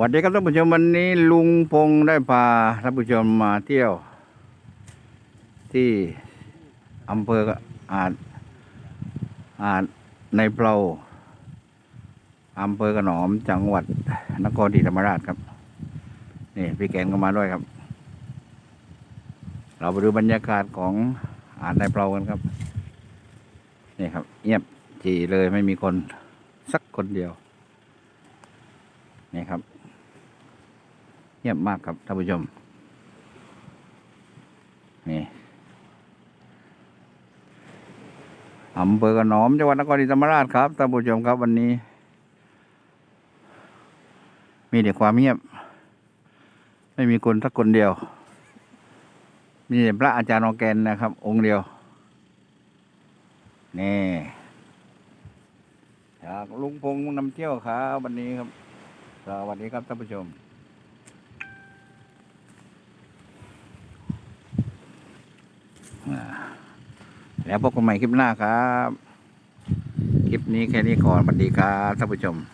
วันนี้ครับท่านผู้ชมวันนี้ลุงพงษ์ได้พาท่านผู้ชมมาเที่ยว ที่อำเภออาจอาจในเพลาอำเภอกระหนอมจังหวัดนครศรีธรรมราชครับ นี่พี่แกนก็มาด้วยครับ เราไปดูบรรยากาศของอาจในเพลากันครับ นี่ครับเงียบจีเลยไม่มีคนสักคนเดียวนี่ครับ เงียบมากครับท่านผู้ชม นี่อำเภอกระหนอมจังหวัดนครศรีธรรมราชครับท่านผู้ชมครับ วันนี้ มีแต่ความเงียบ ไม่มีคนสักคนเดียว มีแต่พระอาจารย์ออร์แกนนะครับ องค์เดียว นี่จากลุงพงษ์นำเที่ยวครับวันนี้ครับสวัสดีครับท่านผู้ชม อ่า แล้วพบกันใหม่คลิปหน้าครับ คลิปนี้แค่นี้ก่อนสวัสดีครับท่านผู้ชม